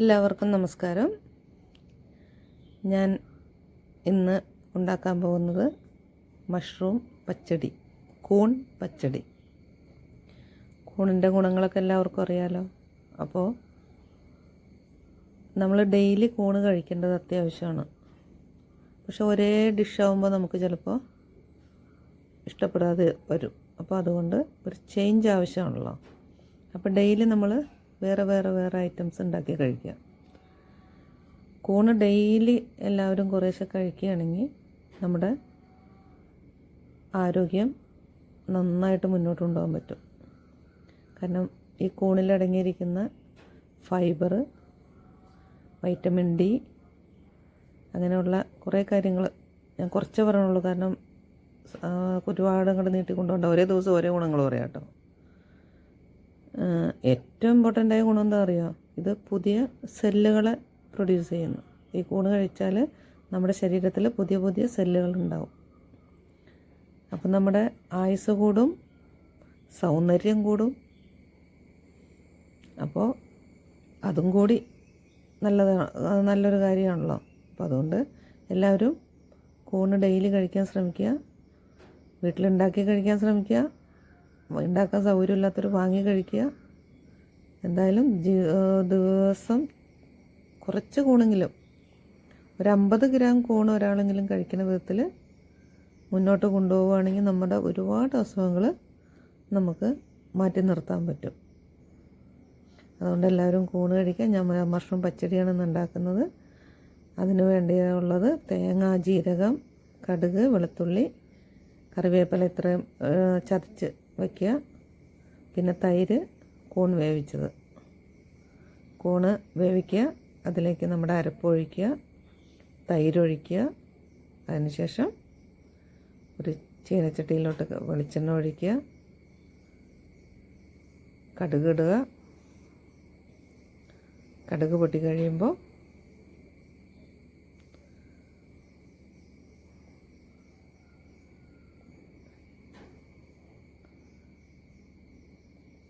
എല്ലാവർക്കും നമസ്കാരം. ഞാൻ ഇന്ന് ഉണ്ടാക്കാൻ പോകുന്നത് മഷ്റൂം പച്ചടി കൂൺ പച്ചടി. കൂണിന്റെ ഗുണങ്ങളൊക്കെ എല്ലാവർക്കും അറിയാലോ? അപ്പോൾ നമ്മൾ ഡെയിലി കൂണ് കഴിക്കേണ്ടത് അത്യാവശ്യമാണ്. പക്ഷെ ഒരേ ഡിഷാവുമ്പോൾ നമുക്ക് ചിലപ്പോൾ ഇഷ്ടപ്പെടാതെ വരും. അപ്പോൾ അതുകൊണ്ട് ഒരു ചേഞ്ച് ആവശ്യമാണല്ലോ. അപ്പോൾ ഡെയിലി നമ്മൾ വേറെ വേറെ വേറെ ഐറ്റംസ് ഉണ്ടാക്കി കഴിക്കുക. കൂണ് ഡെയിലി എല്ലാവരും കുറേശ്ശെ കഴിക്കുകയാണെങ്കിൽ നമ്മുടെ ആരോഗ്യം നന്നായിട്ട് മുന്നോട്ട് കൊണ്ടുപോകാൻ പറ്റും. കാരണം ഈ കൂണിൽ അടങ്ങിയിരിക്കുന്ന ഫൈബർ വൈറ്റമിൻ ഡി അങ്ങനെയുള്ള കുറേ കാര്യങ്ങൾ ഞാൻ കുറച്ച് പറയണുള്ളൂ കാരണം ഒരുപാട് അങ്ങോട്ട് നീട്ടിക്കൊണ്ടുപോകണ്ട. ഒരേ ദിവസം ഒരേ ഗുണങ്ങൾ പറയാം കേട്ടോ. ഏറ്റവും ഇമ്പോർട്ടന്റ് ആയ ഗുണം എന്താ അറിയുക ഇത് പുതിയ സെല്ലുകളെ പ്രൊഡ്യൂസ് ചെയ്യുന്നു. ഈ കൂണ് കഴിച്ചാൽ നമ്മുടെ ശരീരത്തിൽ പുതിയ പുതിയ സെല്ലുകൾ ഉണ്ടാവും. അപ്പം നമ്മുടെ ആയുസ് കൂടും സൗന്ദര്യം കൂടും. അപ്പോൾ അതും കൂടി നല്ലതാണ് നല്ലൊരു കാര്യമാണല്ലോ. അപ്പോൾ അതുകൊണ്ട് എല്ലാവരും കൂണ് ഡെയിലി കഴിക്കാൻ ശ്രമിക്കുക വീട്ടിലുണ്ടാക്കി കഴിക്കാൻ ശ്രമിക്കുക ഉണ്ടാക്കാൻ സൗകര്യമില്ലാത്തൊരു വാങ്ങി കഴിക്കുക. എന്തായാലും ദിവസം കുറച്ച് കൂണെങ്കിലും ഒരു അമ്പത് ഗ്രാം കൂൺ ഒരാളെങ്കിലും കഴിക്കുന്ന വിധത്തിൽ മുന്നോട്ട് കൊണ്ടുപോവുകയാണെങ്കിൽ നമ്മുടെ ഒരുപാട് അസുഖങ്ങൾ നമുക്ക് മാറ്റി നിർത്താൻ പറ്റും. അതുകൊണ്ട് എല്ലാവരും കൂണ് കഴിക്കാൻ ഞാൻ മഷ്റൂം പച്ചടിയാണ് ഉണ്ടാക്കുന്നത്. അതിന് വേണ്ടിയുള്ളത് തേങ്ങ ജീരകം കടുക് വെളുത്തുള്ളി കറിവേപ്പില ഇത്രയും ചതച്ച് വയ്ക്കുക. പിന്നെ തൈര് കോൺ വേവിച്ചത്. കൂണ് വേവിക്കുക. അതിലേക്ക് നമ്മുടെ തൈര് ഒഴിക്കുക. അതിനുശേഷം ഒരു ചീനച്ചട്ടിയിലോട്ട് വെളിച്ചെണ്ണ ഒഴിക്കുക. കടുക് ഇടുക. കടുക് പൊട്ടി കഴിയുമ്പോൾ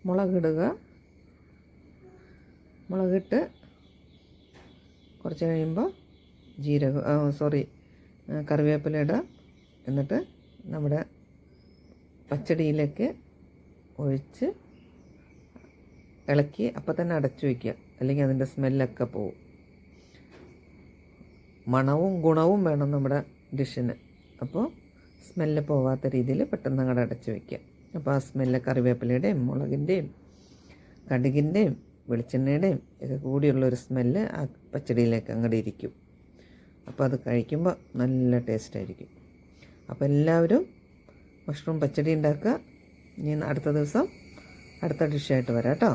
മുളകിടുക. മുളകിട്ട് കുറച്ച് കഴിയുമ്പോൾ ജീരകം സോറി കറിവേപ്പില ഇടുക. എന്നിട്ട് നമ്മുടെ പച്ചടിയിലേക്ക് ഒഴിച്ച് ഇളക്കി അപ്പം തന്നെ അടച്ചു വയ്ക്കുക. അല്ലെങ്കിൽ അതിന്റെ സ്മെല്ലൊക്കെ പോവും. മണവും ഗുണവും വേണം നമ്മുടെ ഡിഷിന്. അപ്പോൾ സ്മെല്ല് പോവാത്ത രീതിയിൽ പെട്ടെന്ന് അങ്ങോട്ട് അടച്ചു വയ്ക്കുക. അപ്പോൾ ആ സ്മെല്ല് കറിവേപ്പിലയുടെയും മുളകിന്റെയും കടുകിന്റെയും വെളിച്ചെണ്ണയുടെയും ഒക്കെ കൂടിയുള്ള ഒരു സ്മെല്ല് ആ പച്ചടിയിലേക്ക് അങ്ങോട്ട് ഇരിക്കും. അപ്പോൾ അത് കഴിക്കുമ്പോൾ നല്ല ടേസ്റ്റായിരിക്കും അപ്പോൾ എല്ലാവരും മഷ്റൂം പച്ചടി ഉണ്ടാക്കുക. ഇനി അടുത്ത ദിവസം അടുത്ത ഡിഷായിട്ട് വരാം കേട്ടോ.